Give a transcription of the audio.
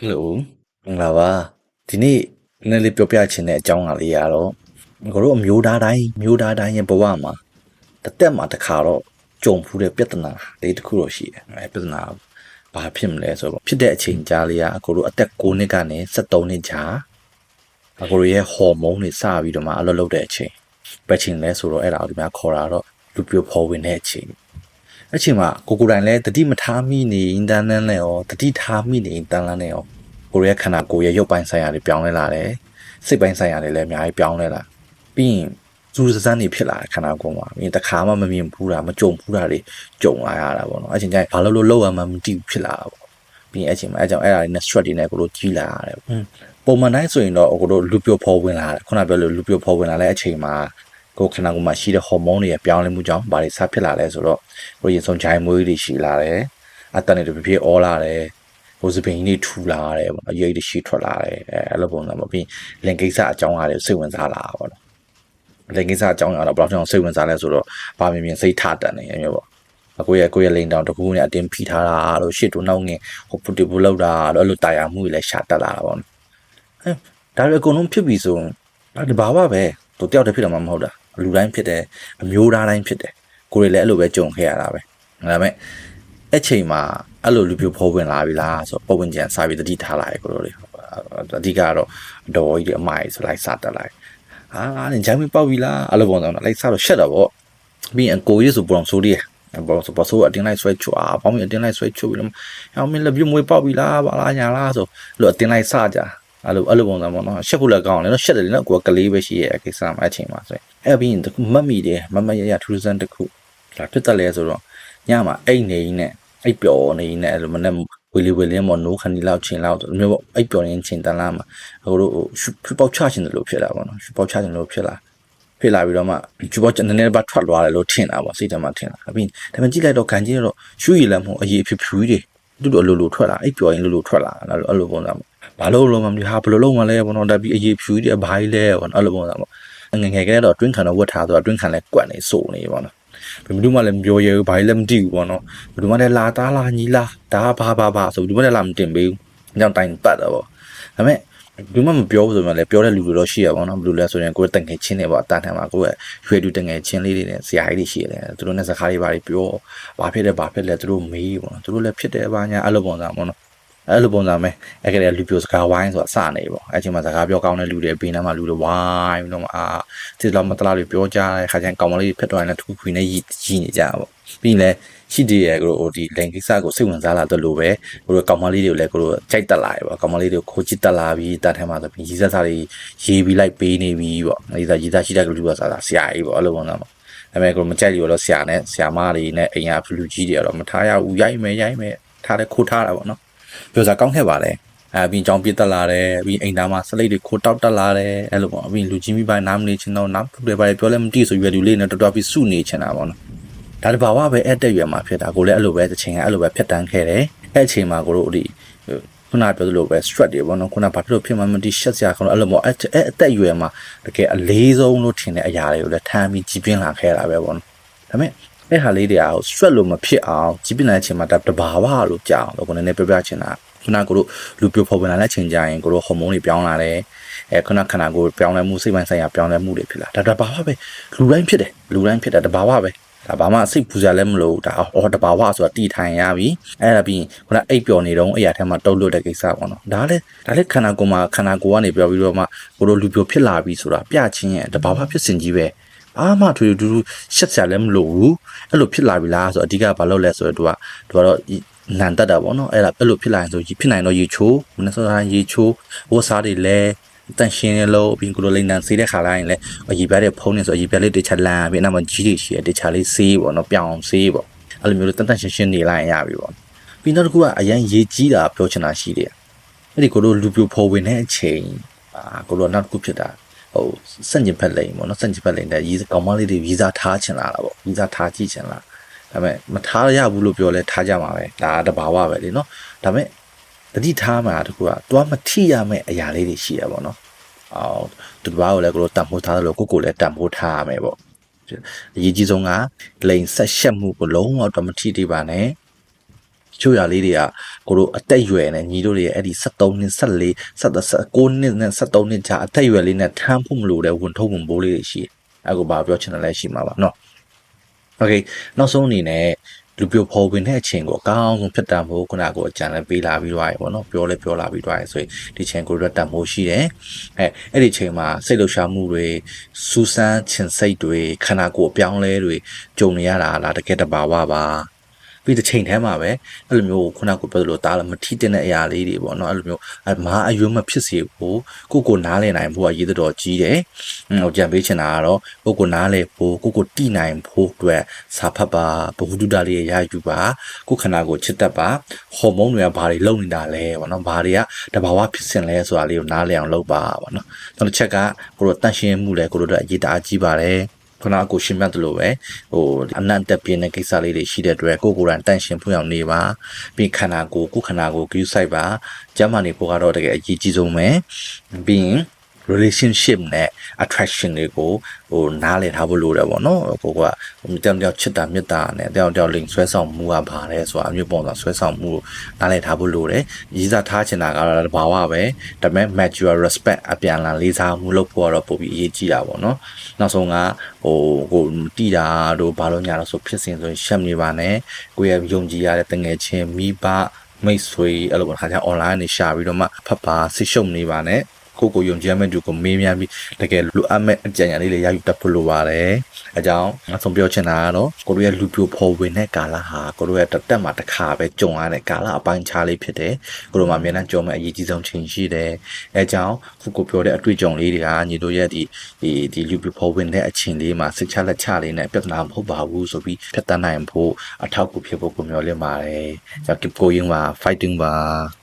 ဟယ်လိုမင်္ဂလာပါဒီနေ့နည်းနည်းလေးပြောပြချင်တဲ့အကြောင်းအရာလေးကတော့ကိုတို့အမျိုးသားတိုင်းမျိုးသားတိုင်းရဲ့ဘဝမှာတစ်သက်မှာတစ်ခါတော့ကြုံဖူးတဲ့ပြဿနာလေးတစ်ခုတော့ရှိတယ်အဲပြဿနာဘာဖြစ်မလဲဆိုတော့ဖြစ်တဲ့အချိန်ကြာလေးကကိုတို့အသက်9နှစ်ကနေ73နှစ်ကြာအကိုတို့ရဲ့ဟော်မုန်းတွေစပြီးတော့မှအလုပ်လုပ်တဲ့အချိန်ပဲချိန်လဲဆိုတော့အဲ့ဒါကိုဒီမှာခေါ်တာတော့လူပြိုဖော်ဝင်တဲ့အချိန် အချိန်မှာကိုကိုယ်တိုင်လည်းတတိမထားမိနေအင်တာနက်နဲ့ရောတတိထားမိနေအင်တာနက်နဲ့ရောကိုရဲ့ခန္ဓာကိုယ်ရဲ့ရုပ်ပိုင်းဆိုင်ရာတွေပြောင်းလဲလာတယ်စိတ်ပိုင်းဆိုင်ရာတွေလည်းအများကြီးပြောင်းလဲလာပြီးရင်စူးစမ်းနေဖြစ်လာတဲ့ခန္ဓာကိုယ်မှာပြီးရင်တစ်ခါမှမမြင်ဘူးတာမကြုံဘူးတာတွေကြုံလာရတာပေါ့နော်အချိန်ကျရင်ဘာလို့လို့လောက်ရမှမသိဘူးဖြစ်လာတာပေါ့ပြီးရင်အချိန်မှာအဲကြောင့်အဲ့ဒါတွေနဲ့ stress တွေနဲ့ကိုလိုကြီးလာရတယ်ပုံမှန်တိုင်းဆိုရင်တော့ကိုတို့လူပြိုဖော်ဝင်လာတယ်ခုနပြောလို့လူပြိုဖော်ဝင်လာတဲ့အချိန်မှာ ကိုယ်ခန္ဓာကိုယ်မှာရှိတဲ့ဟော်မုန်းတွေရဲ့ပြောင်းလဲမှုကြောင့်ဘာတွေစဖြစ်လာလဲဆိုတော့ကိုရင်ဆုံးချိုင်းမွေးတွေရှိလာတယ်အတန်တွေတဖြည်းဖြည်းအောလာတယ်ဟိုစပင်ကြီးတွေထူလာတယ်ပေါ့နော်ရိတ်တွေရှိထွက်လာတယ်အဲအဲ့လိုပုံစံပေါ့ပြီးလင်ကိစ္စအကြောင်းအရာတွေစိတ်ဝင်စားလာတာပေါ့နော်လင်ကိစ္စအကြောင်းအရာတော့ဘယ်လောက်တောင်စိတ်ဝင်စားလဲဆိုတော့ဘာမြင်မြင်စိတ်ထတန်နေရမျိုးပေါ့အကိုရဲ့ကိုရဲ့လိန်တောင်တကူနဲ့အတင်းဖိထားတာလို့ရှစ်တို့နောက်ငင်ဟိုပူတီပူလောက်တာတော့အဲ့လိုတာယာမှုတွေလည်းရှာတက်လာတာပေါ့နော်အဲဒါတွေအကုန်လုံးဖြစ်ပြီဆိုရင်ဒါတဘာဝပဲသူတယောက်တည်းဖြစ်တော့မှမဟုတ်တာ လူတိုင်းဖြစ်တယ်အမျိုးသားတိုင်းဖြစ်တယ်ကိုယ်တွေလည်းအဲ့လိုပဲကြုံခဲ့ရတာပဲဒါပေမဲ့အဲ့ချိန်မှာအဲ့လိုလူပြိုဖော်ဝင်လာပြီလားဆိုတော့ပုံဝင်ကြံစာပြီးတတိထားလာရကိုလိုလေအဓိကတော့အတော်ကြီးတွေအမိုက်ဆိုလိုက်စတက်လိုက်ဟာနင်ဂျိုင်းမပေါက်ပြီလားအဲ့လိုပုံစံတော့လိုက်စတော့ရှက်တော့ဗောပြီးရင်ကိုကြီးဆိုပုံဆိုးရီဘောဆိုပဆိုးအတင်းလိုက်ဆွဲချွာပေါင်းအတင်းလိုက်ဆွဲချွပြီးတော့အောင်မင်းလက်ပြမွေးပေါက်ပြီလားဘာလားညာလားဆိုလို့အတင်းလိုက်စကြ အဲ့လိုအဲ့လိုပုံစံပေါ့နော်ရှက်ဖို့လည်းကောင်းတယ်နော်ရှက်တယ်လေနော်ကိုကကလေးပဲရှိရဲ့ကိစ္စမှာအချိန်မှာဆိုရင်အဲ့ပြီးရင်တခုမတ်မိတယ်မမရရထူးဆန်းတခုဒါဖြစ်တယ်လေဆိုတော့ညမှာအိတ်နေကြီးနဲ့အိတ်ပျော်နေကြီးနဲ့အဲ့လိုမနဲ့ဝီလီဝီလင်းမော်နိုးခဏီလောက်ချင်းလောက်ဆိုမျိုးပေါ့အိတ်ပျော်နေချင်းတန်လာမှာဟိုတို့ရှူပေါက်ချခြင်းလို့ဖြစ်လာပေါ့နော်ရှူပေါက်ချခြင်းလို့ဖြစ်လာဖြစ်လာပြီးတော့မှကျူပေါနည်းနည်းပါထွက်သွားတယ်လို့ထင်တာပေါ့စိတ်ထဲမှာထင်တာအပြင်ဒါပေမဲ့ကြည့်လိုက်တော့ခံကြည့်တော့ရှူရည်လည်းမဟုတ်အရေးဖြူဖြူတွေတူတူအလိုလိုထွက်လာအိတ်ပျော်ရင်လိုလိုထွက်လာအဲ့လိုပုံစံပေါ့ ဘာလို့လုံးမမလို့ဟာဘယ်လိုလုံးမလဲပေါ့နော်ဒါပြီးအရေးဖြူတွေဘာကြီးလဲပေါ့နော်အဲ့လိုပုံစံပေါ့ငငယ်ကလေးတော့အတွင်းခံတော့ဝတ်ထားဆိုအတွင်းခံလဲကွက်နေစိုးနေပေါ့နော်ဘယ်သူမှလည်းမပြောရဘူးဘာလည်းမသိဘူးပေါ့နော်ဘယ်သူမှလည်းလာသားလာညီလာဒါဘာဘာဘာဆိုဘယ်သူမှလည်းလာမတင်ပေးဘူးညောင်တိုင်ပတ်တော့ပေါ့ဒါပေမဲ့ဘူးမမပြောဘူးဆိုမှလည်းပြောတဲ့လူတွေတော့ရှိရပါတော့ဘယ်လိုလဲဆိုရင်ကိုယ်တငယ်ချင်းတွေပေါ့အတန်းထမ်းမှာကိုယ်ရွှေတူတငယ်ချင်းလေးတွေနဲ့ဆရာကြီးတွေရှိတယ်သူတို့နဲ့စကားတွေဘာတွေပြောဘာဖြစ်လဲဘာဖြစ်လဲသူတို့မေးပေါ့နော်သူတို့လည်းဖြစ်တယ်ဘာညာအဲ့လိုပုံစံပေါ့နော် အဲ့လိုပုံစံပဲအဲ့ကလေးလူပြိုစကားဝိုင်းဆိုတာစနေပေါ့အဲ့ချိန်မှာစကားပြောကောင်းတဲ့လူတွေဘေးနားမှာလူတွေဝိုင်းပြီးတော့အာဒီလောက်မတလားတွေပြောကြတဲ့ခါကျရင်ကောင်မလေးဖြစ်သွားရင်လည်းထူးခွေနဲ့ရည်ကြီးနေကြတာပေါ့ပြီးရင်လည်းရှိတည်ရဲ့ကိုဒီလိန်ကိစ္စကိုစိတ်ဝင်စားလာတော့လို့ပဲကိုတို့ကောင်မလေးတွေကိုလည်းကိုတို့ကြိုက်တက်လာရပေါ့ကောင်မလေးတွေကိုခိုးချစ်တက်လာပြီးတတ်ထဲမှာဆိုပြီးရီးစားစားတွေရေးပြီးလိုက်ပေးနေပြီးပေါ့ရီးစားရီးစားရှိတဲ့လူကစားစားဆရာကြီးပေါ့အဲ့လိုပုံစံပေါ့ဒါပေမဲ့ကိုမကြိုက်လို့တော့ဆရာနဲ့ဆရာမတွေနဲ့အိမ်ရဖလူကြီးတွေတော့မထားရဘူးရိုက်မယ်ရိုက်မယ်ထားတယ်ခိုးထားတာပေါ့နော် ပြောစားကောင်းခဲ့ပါလေအဲပြီးကြောင်းပြတ်တက်လာတယ်ပြီးအိမ်သားမှာစလိတ်တွေခိုးတောက်တက်လာတယ်အဲ့လိုပေါ့ပြီးလူကြီးမိပိုင်းနားမနေချင်တော့နားဖူတယ်ပါပြောလဲမသိဆိုရွယ်လူလေးနဲ့တော်တော်ပြီးစုနေချင်တာပေါ့နော်ဒါတဘာဝပဲအဲ့တက်ရွယ်မှာဖြစ်တာကိုလည်းအဲ့လိုပဲတစ်ချိန်ကအဲ့လိုပဲဖြတ်တန်းခဲ့တယ်အဲ့အချိန်မှာကိုတို့ဒီခုနပြောသလိုပဲ stress တွေပေါ့နော်ခုနဘာဖြစ်လို့ဖြစ်မှမသိရှက်စရာကောင်းအဲ့လိုပေါ့အဲ့အဲ့အသက်အရွယ်မှာတကယ်အလေးဆုံးလို့ထင်တဲ့အရာတွေကိုလည်းထမ်းပြီးကြီးပြင်းလာခဲ့တာပဲပေါ့နော်ဒါပေမဲ့ အဲ့ဟာလေးတွေအား stress လို့မဖြစ်အောင်ကြီးပြင်းတဲ့အချိန်မှာတဘာဝလို့ကြောက်တော့ကိုနည်းနည်းပြပြချင်တာခုနကတို့လူပြိုဖော်ဝင်လာတဲ့အချိန်ကျရင်ကိုတို့ဟော်မုန်းတွေပြောင်းလာတယ်အဲခုနခန္ဓာကိုယ်ပြောင်းလဲမှုစိတ်ပိုင်းဆိုင်ရာပြောင်းလဲမှုတွေဖြစ်လာဒါတဘာဝပဲလူတိုင်းဖြစ်တယ်လူတိုင်းဖြစ်တယ်တဘာဝပဲဒါဘာမှစိတ်ပူစရာလည်းမလိုဒါအော်တဘာဝဆိုတာတီထိုင်ရပြီအဲ့ဒါပြီးခုနအိပ်ပျော်နေတော့အရာထဲမှာတုတ်လွတ်တဲ့ကိစ္စပေါ့နော်ဒါလည်းဒါလည်းခန္ဓာကိုယ်မှာခန္ဓာကိုယ်ကနေပြောပြီးတော့မှကိုတို့လူပြိုဖြစ်လာပြီဆိုတာပြချင်းရဲ့တဘာဝဖြစ်စဉ်ကြီးပဲ ဘာမှထွေထူးထူးရှက်စရာလည်းမလိုဘူးအဲ့လိုဖြစ်လာပြီလားဆိုတော့အဓိကဘာလို့လဲဆိုတော့သူကသူကတော့နန်တက်တာပေါ့နော်အဲ့ဒါအဲ့လိုဖြစ်လာရင်ဆိုဖြစ်နိုင်တော့ရေချိုးမနေ့စောတိုင်းရေချိုးဝတ်စားတွေလည်းတန်ရှင်းရလို့ပြီးကိုလိုလိန်နန်စေးတဲ့ခါလာရင်လည်းအကြီးပြတဲ့ဖုံးနေဆိုအကြီးပြလေးတစ်ချက်လန်ပြီးနောက်မှကြီးတွေရှိတယ်တစ်ချက်လေးစေးပေါ့နော်ပြောင်းစေးပေါ့အဲ့လိုမျိုးတန်တန်ရှင်းရှင်းနေလိုက်ရပြီပေါ့ပြီးနောက်တစ်ခုကအရန်ရေကြီးတာပြောချင်တာရှိတယ်အဲ့ဒီကိုလိုလူပြိုဖော်ဝင်တဲ့အချိန်အာကိုလိုနောက်တစ်ခုဖြစ်တာ ဟိုစန့်ကျင်ဖက်လိန်ပေါ့နော်စန့်ကျင်ဖက်လိန်တဲ့ရီးကောင်မလေးတွေဗီဇာထားချင်လာတာပေါ့ဗီဇာထားကြည့်ချင်လာဒါပေမဲ့မထားရဘူးလို့ပြောလဲထားကြမှာပဲဒါတဘာဝပဲလေနော်ဒါပေမဲ့တတိထားမှာတခုကသွားမထိရမယ့်အရာလေးတွေရှိရပါတော့အော်သူဘာကိုလည်းကိုတံမိုးထားတယ်လို့ကိုကိုလည်းတံမိုးထားရမယ်ပေါ့အရေးကြီးဆုံးကလိန်ဆက်ရှက်မှုကိုလုံးဝတော့မထိတိပါနဲ့ ချို့ရလေးတွေကကိုတို့အသက်အရွယ်နဲ့ညီတို့တွေအဲ့ဒီ73နှစ်14 16နှစ်နဲ့73နှစ်ကြာအသက်အရွယ်လေးနဲ့ထမ်းဖို့မလိုတဲ့ဝန်ထုတ်ဝန်ပိုးလေးတွေရှိတယ်အဲ့ကိုဘာပြောချင်တယ်လဲရှိမှာပါเนาะ โอเคနောက်ဆုံးအနေနဲ့လူပြိုဖော်ဝင်တဲ့အချိန်ကိုအကောင်းဆုံးဖြစ်တတ်ဖို့ခုနကကိုအကြံလည်းပေးလာပြီးတော့ရေပေါ့နော်ပြောလဲပြောလာပြီးတော့ရေဆိုရင်ဒီချိန်ကိုရက်တတ်ဖို့ရှိတယ်အဲအဲ့ဒီချိန်မှာစိတ်လှုပ်ရှားမှုတွေစူးစမ်းချင်စိတ်တွေခန္ဓာကိုယ်အပြောင်းလဲတွေကြုံနေရတာလားတကယ်တဘာဝပါ ပြီးတစ်ချိန်တည်းမှာပဲအဲ့လိုမျိုးခုနကပြောသလိုတားလည်းမထီးတဲ့အရာလေးတွေပေါ့နော်အဲ့လိုမျိုးအမားအယွမ်းမဖြစ်စေဘူးကိုကိုနားလည်နိုင်ဖို့ကရည်တော်ကြီးတယ်ဟိုကြံပေးချင်တာကတော့ကိုကိုနားလည်ဖို့ကိုကိုတိနိုင်ဖို့အတွက်စာဖတ်ပါဘဝတုဒ္ဒလေးရယူပါကိုခန္ဓာကိုချစ်တတ်ပါဟော်မုန်းတွေကဘာတွေလုံနေတာလဲပေါ့နော်ဘာတွေကတဘာဝဖြစ်စင်လဲဆိုတာလေးကိုနားလည်အောင်လုပ်ပါပေါ့နော်နောက်တစ်ချက်ကကိုတို့တန့်ရှင်းမှုလဲကိုတို့တို့အရေးတအားကြီးပါတယ် ခဏကိုရှင်းပြတယ်လို့ပဲဟိုအနန္တပြင်းတဲ့ကိစ္စလေးတွေရှိတဲ့အတွက်ကိုကိုယ်တိုင်တန့်ရှင်းဖို့အောင်နေပါပြီးခန္ဓာကိုယ်ကိုယ်ခန္ဓာကိုယ် view site ပါကျမ်းမာနေဖို့ကတော့တကယ်အရေးကြီးဆုံးပဲပြီးရင် relationship နဲ့ attraction တွေကိုဟိုနားလည်ထားဖို့လိုတယ်ပေါ့နော်ကိုကတယောက်တယောက်ချစ်တာမေတ္တာနဲ့တယောက်တယောက် link ဆွဲဆောင်မှုကဘာလဲဆိုတာအမျိုးပုံစံဆွဲဆောင်မှုနားလည်ထားဖို့လိုတယ်ရည်စားထားချင်တာကတော့တဘာဝပဲဒါပေမဲ့ mature respect အပြန်အလှန်လေးစားမှုလုပ်ဖို့ကတော့ပိုပြီးအရေးကြီးတာပေါ့နော်နောက်ဆုံးကဟိုကိုတီတာတို့ဘာလို့ညာတော့ဆိုဖြစ်စဉ်ဆိုရင်ရှက်နေပါနဲ့ကိုရဲ့ယုံကြည်ရတဲ့တငယ်ချင်းမိဘမိတ်ဆွေအဲ့လိုပေါ့ခါကျ online နေရှာပြီးတော့မှဖတ်ပါဆိတ်ရှုံနေပါနဲ့ ကိုကိုယုံကြည်မဲ့သူကိုမေးမြန်းပြီးတကယ်လူအပ်မဲ့အကြံဉာဏ်လေးတွေရယူတတ်ဖို့လိုပါတယ်။အဲကြောင့်အဆုံးပြောချင်တာကတော့ကိုတို့ရဲ့လူပြိုဖော်ဝင်တဲ့ကာလဟာကိုတို့ရဲ့တစ်တက်မှာတစ်ခါပဲကြုံရတဲ့ကာလအပိုင်းခြားလေးဖြစ်တယ်။ကိုတို့မှာအများနဲ့ကြုံမဲ့အရေးကြီးဆုံးချိန်ရှိတယ်။အဲကြောင့်ခုကိုပြောတဲ့အတွေ့အကြုံလေးတွေကညီတို့ရဲ့ဒီဒီဒီလူပြိုဖော်ဝင်တဲ့အချိန်လေးမှာစိတ်ချလက်ချလေးနဲ့ပြဿနာမဟုတ်ပါဘူးဆိုပြီးဖြတ်တန်းနိုင်ဖို့အထောက်အကူဖြစ်ဖို့ကိုမျှော်လင့်ပါတယ်။ကြောင့် keep going ပါ fighting ပါ